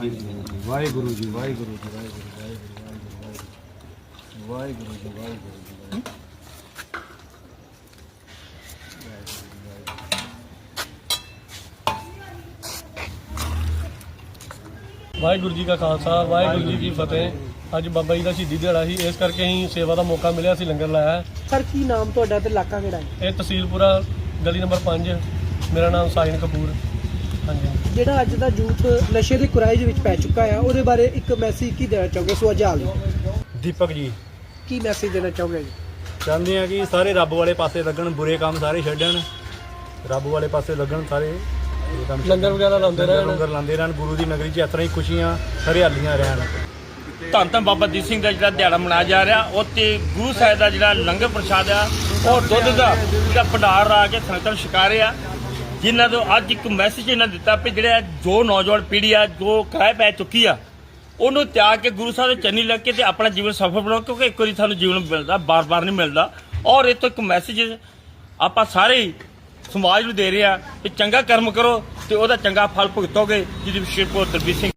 ਵਾਹਿਗੁਰੂ ਜੀ ਵਾਹਿਗੁਰੂ ਜੀ ਵਾਹਿਗੁਰੂ ਵਾਹਿਗੁਰੂ ਵਾਹਿਗੁਰੂ ਜੀ ਵਾਹਿਗੁਰੂ ਜੀ ਵਾਹਿਗੁਰੂ ਜੀ ਕਾ ਖਾਲਸਾ ਵਾਹਿਗੁਰੂ ਜੀ ਕੀ ਫਤਿਹ। ਅੱਜ ਬਾਬਾ ਜੀ ਦਾ ਸ਼ਹੀਦੀ ਦਿਹਾੜਾ ਸੀ ਇਸ ਕਰਕੇ ਅਸੀਂ ਸੇਵਾ ਦਾ ਮੌਕਾ ਮਿਲਿਆ ਸੀ ਲੰਗਰ ਲਾਇਆ। ਸਰ ਕੀ ਨਾਮ ਤੁਹਾਡਾ ਤੇ ਇਲਾਕਾ ਕਿਹੜਾ ਹੈ? ਇਹ ਤਹਿਸੀਲਪੁਰਾ ਗਲੀ ਨੰਬਰ 5 ਮੇਰਾ ਨਾਮ ਸਾਜਨ ਕਪੂਰ। ਜਿਹੜਾ ਅੱਜ ਦਾ ਯੂਥ ਨਸ਼ੇ ਦੇ ਕੁਰਾਏ ਦੇ ਵਿੱਚ ਪੈ ਚੁੱਕਾ ਹੈ ਉਹਦੇ ਬਾਰੇ ਇੱਕ ਮੈਸੇਜ ਕੀ ਦੇਣਾ ਚਾਹੋਗੇ ਸੁਝਾਅ ਦੀਪਕ ਜੀ। ਕੀ ਮੈਸੇਜ ਦੇਣਾ ਚਾਹੋਗੇ ਜੀ? ਚਾਹੁੰਦੇ ਆ ਕਿ ਸਾਰੇ ਰੱਬ ਵਾਲੇ ਪਾਸੇ ਲੱਗਣ ਬੁਰੇ ਕੰਮ ਸਾਰੇ ਛੱਡਣ। ਰੱਬ ਵਾਲੇ ਪਾਸੇ ਲੱਗਣ ਸਾਰੇ ਇਹ ਕੰਮ ਲੰਗਰ ਵਗੈਰਾ ਲਾਉਂਦੇ ਰਹਿਣ। ਲੰਗਰ ਲਾਉਂਦੇ ਰਹਿਣ ਗੁਰੂ ਦੀ ਨਗਰੀ 'ਚ ਇਸ ਤਰ੍ਹਾਂ ਹੀ ਖੁਸ਼ੀਆਂ ਹਰਿਆਲੀਆਂ ਰਹਿਣ। ਧੰਨ ਧੰਨ ਬਾਬਾ ਦੀਪ ਸਿੰਘ ਦਾ ਜਿਹੜਾ ਦਿਹਾੜਾ ਮਨਾਇਆ ਜਾ ਰਿਹਾ ਉਹ ਤੇ ਗੁਰੂ ਸਾਹਿਬ ਦਾ ਜਿਹੜਾ ਲੰਗਰ ਪ੍ਰਸ਼ਾਦ ਆ ਉਹ ਦੁੱਧ ਦਾ ਜਿਹੜਾ ਭੰਡਾਰ ਰਾ ਕੇ ਸੰਗਤਾਂ ਨੂੰ ਛਕਾ ਰਿਹਾ ਜਿਨ੍ਹਾਂ ਤੋਂ ਅੱਜ ਇੱਕ ਮੈਸੇਜ ਇਹਨਾਂ ਦਿੱਤਾ ਵੀ ਜਿਹੜਾ ਜੋ ਨੌਜਵਾਨ ਪੀੜ੍ਹੀ ਆ, ਜੋ ਕਿਰਾਏ ਪੈ ਚੁੱਕੀ ਆ, ਉਹਨੂੰ ਤਿਆਗ ਕੇ ਗੁਰੂ ਸਾਹਿਬ ਦੇ ਚੰਨੀ ਲੱਗ ਕੇ ਤੇ ਆਪਣਾ ਜੀਵਨ ਸਫਲ ਬਣਾਓ, ਕਿਉਂਕਿ ਇੱਕ ਵਾਰੀ ਸਾਨੂੰ ਜੀਵਨ ਮਿਲਦਾ, ਬਾਰ-ਬਾਰ ਨਹੀਂ ਮਿਲਦਾ। ਔਰ ਇਹ ਤੋਂ ਇੱਕ ਮੈਸੇਜ ਆਪਾਂ ਸਾਰੇ ਸਮਾਜ ਨੂੰ ਦੇ ਰਹੇ ਆ ਕਿ ਚੰਗਾ ਕਰਮ ਕਰੋ ਤੇ ਉਹਦਾ ਚੰਗਾ ਫਲ ਭੁਗਤੋਗੇ, ਜਿਹਦੀ ਸ਼੍ਰੀ ਕੋ ਦਰਬੀ ਸਿੰਘ